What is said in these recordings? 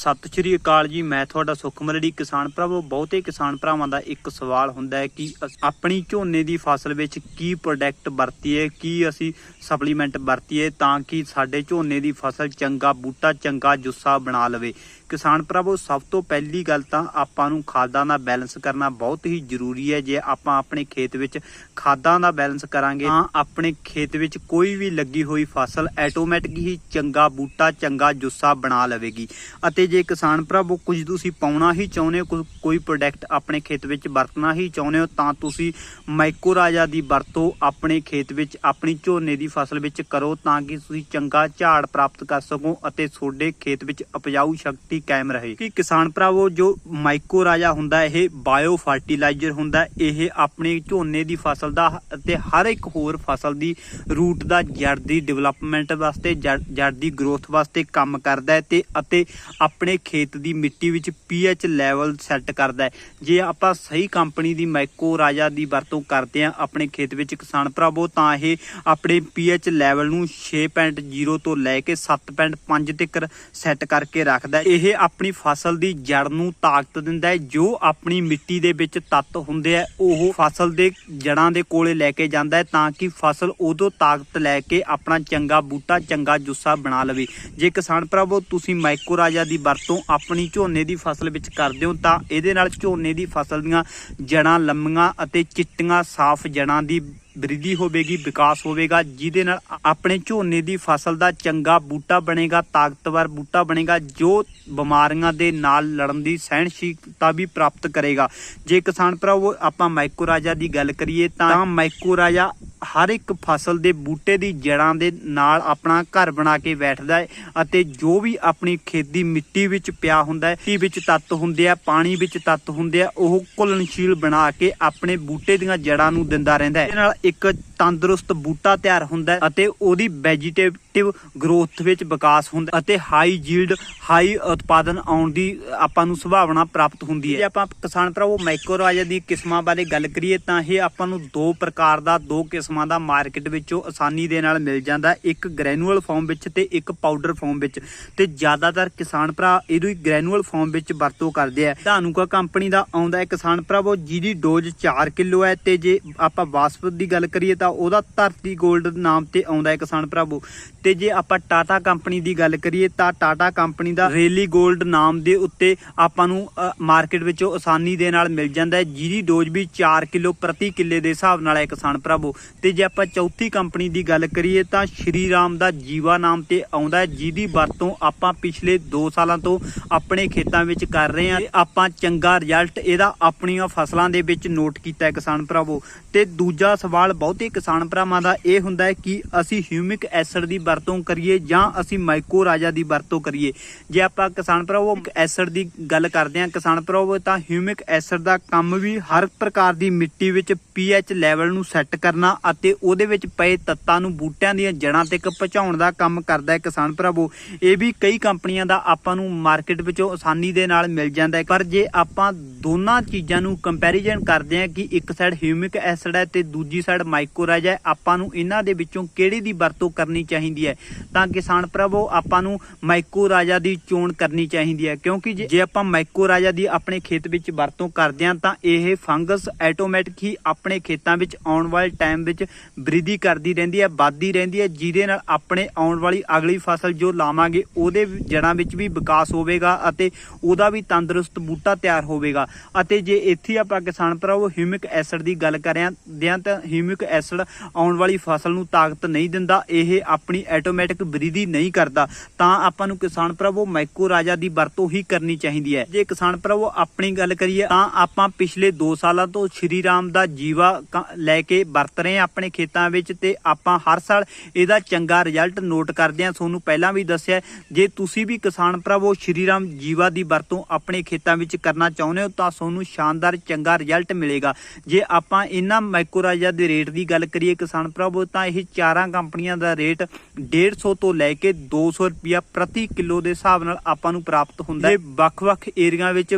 ਸਤਿ ਸ਼੍ਰੀ ਅਕਾਲ ਜੀ। ਮੈਂ ਤੁਹਾਡਾ ਸੁਖਮਰੜੀ ਕਿਸਾਨ ਭਰਾਵੋ, ਬਹੁਤੇ ਕਿਸਾਨ ਭਰਾਵਾਂ ਦਾ ਇੱਕ ਸਵਾਲ ਹੁੰਦਾ ਹੈ ਕਿ ਅਸ- ਆਪਣੀ ਝੋਨੇ ਦੀ ਫਸਲ ਵਿੱਚ ਕੀ ਪ੍ਰੋਡਕਟ ਵਰਤੀਏ, ਕੀ ਅਸੀਂ ਸਪਲੀਮੈਂਟ ਵਰਤੀਏ ਤਾਂ ਕਿ ਸਾਡੇ ਝੋਨੇ ਦੀ ਫਸਲ ਚੰਗਾ ਬੂਟਾ, ਚੰਗਾ ਜੁੱਸਾ ਬਣਾ ਲਵੇ। ਕਿਸਾਨ ਭਰਾਵੋ, ਸਭ ਤੋਂ ਪਹਿਲੀ ਗੱਲ ਤਾਂ ਆਪਾਂ ਨੂੰ ਖਾਦਾਂ ਦਾ ਬੈਲੈਂਸ ਕਰਨਾ ਬਹੁਤ ਹੀ ਜ਼ਰੂਰੀ ਹੈ। ਜੇ ਆਪਾਂ ਆਪਣੇ ਖੇਤ ਵਿੱਚ ਖਾਦਾਂ ਦਾ ਬੈਲੈਂਸ ਕਰਾਂਗੇ, ਤਾਂ ਆਪਣੇ ਖੇਤ ਵਿੱਚ ਕੋਈ ਵੀ ਲੱਗੀ ਹੋਈ ਫਸਲ ਆਟੋਮੈਟਿਕ ਹੀ ਚੰਗਾ ਬੂਟਾ, ਚੰਗਾ ਜੁੱਸਾ ਬਣਾ ਲਵੇਗੀ। ਅਤੇ ਜੇ ਕਿਸਾਨ ਭਰਾਵੋ, ਕੁਝ ਤੁਸੀਂ ਪਾਉਣਾ ਹੀ ਚਾਹੁੰਦੇ ਹੋ ਕੋਈ ਪ੍ਰੋਡਕਟ ਆਪਣੇ ਖੇਤ ਵਿੱਚ ਵਰਤਣਾ ਹੀ ਚਾਹੁੰਦੇ ਹੋ, ਤਾਂ ਤੁਸੀਂ ਮਾਈਕੋ ਰਾਜਾ ਦੀ ਵਰਤੋਂ ਆਪਣੇ ਖੇਤ ਵਿੱਚ ਆਪਣੀ ਝੋਨੇ ਦੀ ਫਸਲ ਵਿੱਚ ਕਰੋ, ਤਾਂ ਕਿ ਤੁਸੀਂ ਚੰਗਾ ਝਾੜ ਪ੍ਰਾਪਤ ਕਰ ਸਕੋ ਅਤੇ ਤੁਹਾਡੇ ਖੇਤ ਵਿੱਚ ਉਪਜਾਊ ਸ਼ਕਤੀ ਕਾਇਮ ਰਹੇ। ਕਿ ਕਿਸਾਨ ਭਰਾਵੋ, ਜੋ ਮਾਈਕੋ ਰਾਜਾ ਹੁੰਦਾ, ਇਹ ਬਾਇਓ ਫਰਟੀਲਾਈਜ਼ਰ ਹੁੰਦਾ, ਇਹ ਆਪਣੇ ਝੋਨੇ ਦੀ ਫਸਲ ਦਾ ਅਤੇ ਹਰ ਇੱਕ ਹੋਰ ਫਸਲ ਦੀ ਰੂਟ ਦਾ, ਜੜ ਦੀ ਡਿਵੈਲਪਮੈਂਟ ਵਾਸਤੇ, ਜੜ ਦੀ ਗਰੋਥ ਵਾਸਤੇ ਕੰਮ ਕਰਦਾ ਹੈ ਤੇ, ਅਤੇ ਆਪਣੇ ਖੇਤ ਦੀ ਮਿੱਟੀ ਵਿੱਚ ਪੀਐਚ ਲੈਵਲ ਸੈੱਟ ਕਰਦਾ ਹੈ। ਜੇ ਆਪਾਂ ਸਹੀ ਕੰਪਨੀ ਦੀ ਮਾਈਕੋ ਰਾਜਾ ਦੀ ਵਰਤੋਂ ਕਰਦੇ ਹਾਂ ਆਪਣੇ ਖੇਤ ਵਿੱਚ ਕਿਸਾਨ ਭਰਾਵੋ, ਤਾਂ ਇਹ ਆਪਣੇ ਪੀਐਚ ਲੈਵਲ ਨੂੰ 6.0 ਤੋਂ ਲੈ ਕੇ 7.5 ਤੱਕ ਸੈੱਟ ਕਰਕੇ ਰੱਖਦਾ ਇਹ ਇਹ ਆਪਣੀ ਫਸਲ ਦੀ ਜੜ ਨੂੰ ਤਾਕਤ ਦਿੰਦਾ ਹੈ। ਜੋ ਆਪਣੀ ਮਿੱਟੀ ਦੇ ਵਿੱਚ ਤੱਤ ਹੁੰਦੇ ਆ, ਉਹ ਫਸਲ ਦੇ ਜੜਾਂ ਦੇ ਕੋਲੇ ਲੈ ਕੇ ਜਾਂਦਾ ਹੈ ਤਾਂ ਕਿ ਫਸਲ ਉਦੋਂ ਤਾਕਤ ਲੈ ਕੇ ਆਪਣਾ ਚੰਗਾ ਬੂਟਾ, ਚੰਗਾ ਜੁੱਸਾ ਬਣਾ ਲਵੇ। ਜੇ ਕਿਸਾਨ ਭਰਾਵੋ, ਤੁਸੀਂ ਮਾਈਕੋ ਰਾਜਾ ਦੀ ਵਰਤੋਂ ਆਪਣੀ ਝੋਨੇ ਦੀ ਫਸਲ ਵਿੱਚ ਕਰਦੇ ਹੋ ਤਾਂ ਇਹਦੇ ਨਾਲ ਝੋਨੇ ਦੀ ਫਸਲ ਦੀਆਂ ਜੜਾਂ ਲੰਮੀਆਂ ਅਤੇ ਚਿੱਟੀਆਂ, ਸਾਫ਼ ਜੜਾਂ ਦੀ ਬ੍ਰਿਧੀ ਹੋਵੇਗੀ, ਵਿਕਾਸ ਹੋਵੇਗਾ, ਜਿਹਦੇ ਨਾਲ ਆਪਣੇ ਝੋਨੇ ਦੀ ਫਸਲ ਦਾ ਚੰਗਾ ਬੂਟਾ ਬਣੇਗਾ, ਤਾਕਤਵਰ ਬੂਟਾ ਬਣੇਗਾ, ਜੋ ਬਿਮਾਰੀਆਂ ਦੇ ਨਾਲ ਲੜਨ ਦੀ ਸਹਿਣਸ਼ੀਲਤਾ ਵੀ ਪ੍ਰਾਪਤ ਕਰੇਗਾ। ਜੇ ਕਿਸਾਨ ਭਰਾਵੋ, ਆਪਾਂ ਮਾਈਕੋ ਰਾਜਾ ਦੀ ਗੱਲ ਕਰੀਏ ਤਾਂ ਮਾਈਕੋ ਰਾਜਾ ਹਰ ਇੱਕ ਫਸਲ ਦੇ ਬੂਟੇ ਦੀ ਜੜਾਂ ਦੇ ਨਾਲ ਆਪਣਾ ਘਰ ਬਣਾ ਕੇ ਬੈਠਦਾ ਹੈ ਅਤੇ ਜੋ ਵੀ ਆਪਣੀ ਖੇਤ ਦੀ ਮਿੱਟੀ ਵਿੱਚ ਪਿਆ ਹੁੰਦਾ ਹੈ, ਮਿੱਟੀ ਵਿੱਚ ਤੱਤ ਹੁੰਦੇ ਆ, ਪਾਣੀ ਵਿੱਚ ਤੱਤ ਹੁੰਦੇ ਆ, ਉਹ ਘੁਲਣਸ਼ੀਲ ਬਣਾ ਕੇ ਆਪਣੇ ਬੂਟੇ ਦੀਆਂ ਜੜਾਂ ਨੂੰ ਦਿੰਦਾ ਰਹਿੰਦਾ ਹੈ। ਇਹਦੇ ਨਾਲ ਇੱਕ ਤੰਦਰੁਸਤ ਬੂਟਾ ਤਿਆਰ ਹੁੰਦਾ ਹੈ ਅਤੇ ਉਹਦੀ ਵੈਜੀਟੇਟਿਵ ਗਰੋਥ ਵਿੱਚ ਵਿਕਾਸ ਹੁੰਦਾ ਅਤੇ ਹਾਈ ਜੀਲਡ ਹਾਈ ਉਤਪਾਦਨ ਆਉਣ ਦੀ ਆਪਾਂ ਨੂੰ ਸੰਭਾਵਨਾ ਪ੍ਰਾਪਤ ਹੁੰਦੀ ਹੈ। ਜੇ ਆਪਾਂ ਕਿਸਾਨ ਭਰਾਵੋ ਮਾਈਕਰੋ ਦੀ ਕਿਸਮਾਂ ਬਾਰੇ ਗੱਲ ਕਰੀਏ ਤਾਂ ਇਹ ਆਪਾਂ ਨੂੰ ਦੋ ਪ੍ਰਕਾਰ ਦਾ, ਦੋ ਕਿਸਮਾਂ ਦਾ ਮਾਰਕੀਟ ਵਿੱਚੋਂ ਆਸਾਨੀ ਦੇ ਨਾਲ ਮਿਲ ਜਾਂਦਾ ਇੱਕ ਗ੍ਰੈਨੂਅਲ ਫਾਰਮ ਵਿੱਚ ਤੇ ਇੱਕ ਪਾਊਡਰ ਫਾਰਮ ਵਿੱਚ। ਤੇ ਜ਼ਿਆਦਾਤਰ ਕਿਸਾਨ ਭਰਾ ਇਹਦੀ ਗ੍ਰੈਨੂਅਲ ਫਾਰਮ ਵਿੱਚ ਵਰਤੋਂ ਕਰਦੇ ਆ। ਧਾਨੂਕਾ ਕੰਪਨੀ ਦਾ ਆਉਂਦਾ ਹੈ ਕਿਸਾਨ ਭਰਾਵੋ, ਜਿਹਦੀ ਡੋਜ਼ 4 ਕਿਲੋ ਹੈ ਤੇ ਜੇ ਆਪਾਂ ਵਾਸਪਤ ਦੀ ਗੱਲ ਕਰੀਏ ਤਾਂ ਉਹਦਾ ਧਰਤੀ 골ਡ ਨਾਮ ਤੇ ਆਉਂਦਾ ਹੈ ਕਿਸਾਨ ਭਰਾਵੋ। ਤੇ ਜੇ ਆਪਾਂ ਟਾਟਾ ਕੰਪਨੀ ਦੀ ਗੱਲ ਕਰੀਏ ਤਾਂ ਟਾਟਾ ਕੰਪਨੀ ਦਾ ਰੇਲੀ 골ਡ ਨਾਮ ਦੇ ਉੱਤੇ ਆਪਾਂ ਨੂੰ ਮਾਰਕੀਟ ਵਿੱਚੋਂ ਆਸਾਨੀ ਦੇ ਨਾਲ ਮਿਲ ਜਾਂਦਾ ਹੈ, ਜਿਹਦੀ ਡੋਜ਼ ਵੀ 4 ਕਿਲੋ ਪ੍ਰਤੀ ਕਿੱਲੇ ਦੇ ਹਿਸਾਬ ਨਾਲ ਹੈ ਕਿਸਾਨ ਭਰਾਵੋ। ਤੇ ਜੇ ਆਪਾਂ ਚੌਥੀ ਕੰਪਨੀ ਦੀ ਗੱਲ ਕਰੀਏ ਤਾਂ ਸ਼੍ਰੀ ਰਾਮ ਦਾ ਜੀਵਾ ਨਾਮ ਤੇ ਆਉਂਦਾ ਹੈ, ਜਿਹਦੀ ਵਰਤੋਂ ਆਪਾਂ ਪਿਛਲੇ 2 ਸਾਲਾਂ ਤੋਂ ਆਪਣੇ ਖੇਤਾਂ ਵਿੱਚ ਕਰ ਰਹੇ ਹਾਂ। ਆਪਾਂ ਚੰਗਾ ਰਿਜ਼ਲਟ ਇਹਦਾ ਆਪਣੀਆਂ ਫਸਲਾਂ ਦੇ ਵਿੱਚ ਨੋਟ ਕੀਤਾ ਹੈ ਕਿਸਾਨ ਭਰਾਵੋ। ਤੇ ਦੂਜਾ ਸਵਾਲ ਬਹੁਤੇ ਕਿਸਾਨ ਭਰਾਵਾਂ ਦਾ ਇਹ ਹੁੰਦਾ ਹੈ ਕਿ ਅਸੀਂ ਹਿਊਮਿਕ ਐਸਿਡ ਦੀ ਵਰਤੋਂ ਕਰੀਏ ਜਾਂ ਅਸੀਂ ਮਾਈਕੋ ਦੀ ਵਰਤੋਂ ਕਰੀਏ। ਜੇ ਆਪਾਂ ਕਿਸਾਨ ਭਰਾਵੋ ਐਸਿਡ ਦੀ ਗੱਲ ਕਰਦੇ ਹਾਂ, ਕਿਸਾਨ ਭਰਾਵੋ, ਤਾਂ ਹਿਊਮਿਕ ਐਸਿਡ ਦਾ ਕੰਮ ਵੀ ਹਰ ਪ੍ਰਕਾਰ ਦੀ ਮਿੱਟੀ ਵਿੱਚ ਪੀਐਚ ਲੈਵਲ ਨੂੰ ਸੈੱਟ ਕਰਨਾ ਅਤੇ ਉਹਦੇ ਵਿੱਚ ਪਏ ਤੱਤਾਂ ਨੂੰ ਬੂਟਿਆਂ ਦੀਆਂ ਜੜ੍ਹਾਂ ਤੱਕ ਪਹੁੰਚਾਉਣ ਦਾ ਕੰਮ ਕਰਦਾ ਹੈ ਕਿਸਾਨ ਭਰਾਵੋ। ਇਹ ਵੀ ਕਈ ਕੰਪਨੀਆਂ ਦਾ ਆਪਾਂ ਨੂੰ ਮਾਰਕੀਟ ਵਿੱਚੋਂ ਆਸਾਨੀ ਦੇ ਨਾਲ ਮਿਲ ਜਾਂਦਾ ਹੈ। ਪਰ ਜੇ ਆਪਾਂ ਦੋਨਾਂ ਚੀਜ਼ਾਂ ਨੂੰ ਕੰਪੈਰੀਜ਼ਨ ਕਰਦੇ ਹਾਂ ਕਿ ਇੱਕ ਸਾਈਡ ਹਿਊਮਿਕ ਐਸਿਡ ਹੈ ਤੇ ਦੂਜੀ ਸਾਈਡ ਮਾਈਕੋ ਮਾਈਕੋਰਾਜਾ ਹੈ। ਆਪਾਂ ਨੂੰ ਇਹਨਾਂ ਦੇ ਵਿੱਚੋਂ ਕਿਹੜੀ ਦੀ ਵਰਤੋਂ ਕਰਨੀ ਚਾਹੀਦੀ ਹੈ? ਤਾਂ ਕਿਸਾਨ ਭਰਾਵੋ ਆਪਾਂ ਨੂੰ ਮਾਈਕੋ ਰਾਜਾ ਦੀ ਚੋਣ ਕਰਨੀ ਚਾਹੀਦੀ ਹੈ। ਕਿਉਂਕਿ ਜੇ ਆਪਾਂ ਮਾਈਕੋ ਰਾਜਾ ਦੀ ਆਪਣੇ ਖੇਤ ਵਿੱਚ ਵਰਤੋਂ ਕਰਦੇ ਹਾਂ, ਤਾਂ ਇਹ ਫੰਗਸ ਆਟੋਮੈਟਿਕ ਹੀ ਆਪਣੇ ਖੇਤਾਂ ਵਿੱਚ ਆਉਣ ਵਾਲੇ ਟਾਈਮ ਵਿੱਚ ਵ੍ਰਿਧੀ ਕਰਦੀ ਰਹਿੰਦੀ ਹੈ, ਵੱਧਦੀ ਰਹਿੰਦੀ ਹੈ, ਜਿਹਦੇ ਨਾਲ ਆਪਣੇ ਆਉਣ ਵਾਲੀ ਅਗਲੀ ਫਸਲ ਜੋ ਲਾਵਾਂਗੇ, ਉਹਦੇ ਵੀ ਜੜ੍ਹਾਂ ਵਿੱਚ ਵੀ ਵਿਕਾਸ ਹੋਵੇਗਾ ਅਤੇ ਉਹਦਾ ਵੀ ਤੰਦਰੁਸਤ ਬੂਟਾ ਤਿਆਰ ਹੋਵੇਗਾ। ਅਤੇ ਜੇ ਇੱਥੇ ਆਪਾਂ ਕਿਸਾਨ ਭਰਾਵੋ ਹਿਊਮਿਕ ਐਸਿਡ ਦੀ ਗੱਲ ਕਰਿਆ ਦਿਆਂ ਤਾਂ ਹਿਊਮਿਕ ਐਸਿਡ ਆਉਣ ਵਾਲੀ ਫਸਲ ਨੂੰ ਤਾਕਤ ਨਹੀਂ ਦਿੰਦਾ, ਇਹ ਆਪਣੀ ਆਟੋਮੈਟਿਕ ਬ੍ਰਿਧੀ ਨਹੀਂ ਕਰਦਾ, ਤਾਂ ਆਪਾਂ ਨੂੰ ਕਿਸਾਨ ਭਰਾਵੋ ਮਾਈਕੋ ਰਾਜਾ ਦੀ ਵਰਤੋਂ ਹੀ ਕਰਨੀ ਚਾਹੀਦੀ ਹੈ। ਜੇ ਕਿਸਾਨ ਭਰਾਵੋ ਆਪਣੀ ਗੱਲ ਕਰੀਏ, ਤਾਂ ਆਪਾਂ ਪਿਛਲੇ 2 ਸਾਲਾਂ ਤੋਂ ਸ਼੍ਰੀ ਰਾਮ ਦਾ ਜੀਵਾ ਲੈ ਕੇ ਵਰਤ ਰਹੇ ਹਾਂ ਆਪਣੇ ਖੇਤਾਂ ਵਿੱਚ ਤੇ ਆਪਾਂ ਹਰ ਸਾਲ ਇਹਦਾ ਚੰਗਾ ਰਿਜ਼ਲਟ ਨੋਟ ਕਰਦੇ ਹਾਂ। ਤੁਹਾਨੂੰ ਪਹਿਲਾਂ ਵੀ ਦੱਸਿਆ ਜੇ ਤੁਸੀਂ ਵੀ ਕਿਸਾਨ ਭਰਾਵੋ ਸ਼੍ਰੀ ਰਾਮ ਜੀਵਾ ਦੀ ਵਰਤੋਂ ਆਪਣੇ ਖੇਤਾਂ ਵਿੱਚ ਕਰਨਾ ਚਾਹੁੰਦੇ ਹੋ, ਤਾਂ ਤੁਹਾਨੂੰ ਸ਼ਾਨਦਾਰ ਚੰਗਾ ਰਿਜ਼ਲਟ ਮਿਲੇਗਾ। ਜੇ ਆਪਾਂ ਇਹਨਾਂ ਮਾਈਕੋ ਰਾਜਾ ਦੇ ਰੇਟ ਦੀ ਗੱਲ ਕਰੀਏ ਕਿਸਾਨ ਭਰਾਵੋ ਤਾਂ ਇਹ ਚਾਰਾਂ ਕੰਪਨੀਆਂ ਦਾ ਰੇਟ 150 ਤੋਂ ਲੈ ਕੇ 200 ਰੁਪਿਆ ਪ੍ਰਤੀ ਕਿਲੋ ਦੇ ਹਿਸਾਬ ਨਾਲ ਆਪਾਂ ਨੂੰ ਪ੍ਰਾਪਤ ਹੁੰਦਾ ਹੈ। ਵੱਖ-ਵੱਖ ਏਰੀਆ ਵਿੱਚ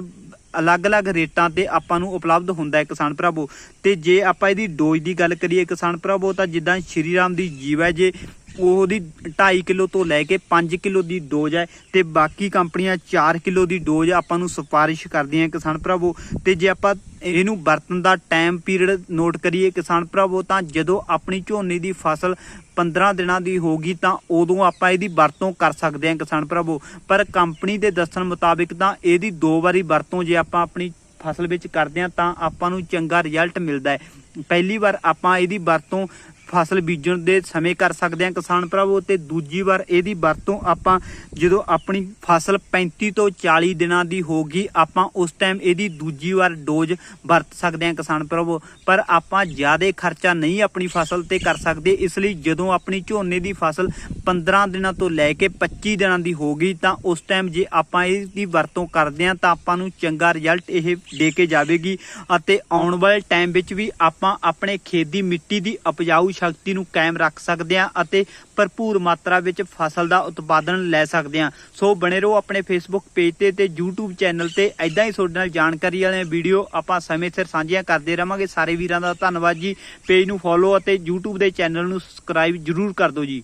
ਅਲੱਗ-ਅਲੱਗ ਰੇਟਾਂ ਤੇ ਆਪਾਂ ਨੂੰ ਉਪਲਬਧ ਹੁੰਦਾ ਹੈ ਕਿਸਾਨ ਭਰਾਵੋ ਤੇ ਜੇ ਆਪਾਂ ਇਹਦੀ ਡੋਜ਼ ਦੀ ਗੱਲ ਕਰੀਏ ਕਿਸਾਨ ਭਰਾਵੋ ਤਾਂ ਜਿੱਦਾਂ ਸ਼੍ਰੀ ਰਾਮ ਦੀ ਜੀਵਾ ਜੇ ਉਹਦੀ 2.5 ਕਿਲੋ ਤੋਂ ਲੈ ਕੇ 5 ਕਿਲੋ ਦੀ ਡੋਜ਼ ਹੈ ਤੇ ਬਾਕੀ ਕੰਪਨੀਆਂ 4 ਕਿਲੋ ਦੀ ਡੋਜ਼ ਆਪਾਂ ਨੂੰ ਸਿਫਾਰਿਸ਼ ਕਰਦੀਆਂ ਕਿਸਾਨ ਭਰਾਵੋ। ਤੇ ਜੇ ਆਪਾਂ ਇਹਨੂੰ ਵਰਤਣ ਦਾ ਟਾਈਮ ਪੀਰੀਅਡ ਨੋਟ ਕਰੀਏ ਕਿਸਾਨ ਭਰਾਵੋ, ਤਾਂ ਜਦੋਂ ਆਪਣੀ ਝੋਨੇ ਦੀ ਫਸਲ 15 ਦਿਨਾਂ ਦੀ ਹੋਗੀ ਤਾਂ ਉਦੋਂ ਆਪਾਂ ਇਹਦੀ ਵਰਤੋਂ ਕਰ ਸਕਦੇ ਹਾਂ ਕਿਸਾਨ ਭਰਾਵੋ। ਪਰ ਕੰਪਨੀ ਦੇ ਦੱਸਣ ਮੁਤਾਬਿਕ ਤਾਂ ਇਹਦੀ ਦੋ ਵਾਰੀ ਵਰਤੋਂ ਜੇ ਆਪਾਂ ਆਪਣੀ ਫਸਲ ਵਿੱਚ ਕਰਦੇ ਹਾਂ, ਤਾਂ ਆਪਾਂ ਨੂੰ ਚੰਗਾ ਰਿਜ਼ਲਟ ਮਿਲਦਾ ਹੈ। ਪਹਿਲੀ ਵਾਰ ਆਪਾਂ ਇਹਦੀ ਵਰਤੋਂ ਫਸਲ ਬੀਜਣ ਦੇ ਸਮੇਂ ਕਰ ਸਕਦੇ ਹਾਂ ਕਿਸਾਨ ਭਰਾਵੋ ਤੇ ਦੂਜੀ ਵਾਰ ਇਹਦੀ ਵਰਤੋਂ ਆਪਾਂ ਜਦੋਂ ਆਪਣੀ ਫਸਲ 35 ਤੋਂ 40 ਦਿਨਾਂ ਦੀ ਹੋਗੀ ਆਪਾਂ ਉਸ ਟਾਈਮ ਇਹਦੀ ਦੂਜੀ ਵਾਰ ਡੋਜ਼ ਵਰਤ ਸਕਦੇ ਹਾਂ ਕਿਸਾਨ ਭਰਾਵੋ। ਪਰ ਆਪਾਂ ਜ਼ਿਆਦਾ ਖਰਚਾ ਨਹੀਂ ਆਪਣੀ ਫਸਲ ਤੇ ਕਰ ਸਕਦੇ, ਇਸ ਲਈ ਜਦੋਂ ਆਪਣੀ ਝੋਨੇ ਦੀ ਫਸਲ 15 ਦਿਨਾਂ ਤੋਂ ਲੈ ਕੇ 25 ਦਿਨਾਂ ਦੀ ਹੋਗੀ ਤਾਂ ਉਸ ਟਾਈਮ ਜੇ ਆਪਾਂ ਇਹਦੀ ਵਰਤੋਂ ਕਰਦੇ ਹਾਂ, ਤਾਂ ਆਪਾਂ ਨੂੰ ਚੰਗਾ ਰਿਜ਼ਲਟ ਇਹ ਦੇ ਕੇ ਜਾਵੇਗੀ ਅਤੇ ਆਉਣ ਵਾਲੇ ਟਾਈਮ ਵਿੱਚ ਵੀ ਆਪਾਂ ਆਪਣੇ ਖੇਤ ਦੀ ਮਿੱਟੀ ਦੀ ਉਪਜਾਊ ਸ਼ਕਤੀ ਨੂੰ ਕਾਇਮ ਰੱਖ ਸਕਦੇ ਹਾਂ ਅਤੇ ਭਰਪੂਰ ਮਾਤਰਾ ਵਿੱਚ ਫਸਲ ਦਾ ਉਤਪਾਦਨ ਲੈ ਸਕਦੇ ਹਾਂ। ਸੋ ਬਣੇ ਰਹੋ ਆਪਣੇ ਫੇਸਬੁੱਕ ਪੇਜ ਤੇ ਤੇ YouTube ਚੈਨਲ ਤੇ। ਐਦਾਂ ਹੀ ਤੁਹਾਡੇ ਨਾਲ ਜਾਣਕਾਰੀ ਵਾਲੀਆਂ ਵੀਡੀਓ ਆਪਾਂ ਸਮੇਂ ਸਿਰ ਸਾਂਝੀਆਂ ਕਰਦੇ ਰਵਾਂਗੇ। ਸਾਰੇ ਵੀਰਾਂ ਦਾ ਧੰਨਵਾਦ ਜੀ। ਪੇਜ ਨੂੰ ਫੋਲੋ ਅਤੇ YouTube ਦੇ ਚੈਨਲ ਨੂੰ ਸਬਸਕ੍ਰਾਈਬ ਜਰੂਰ ਕਰ ਦਿਓ ਜੀ।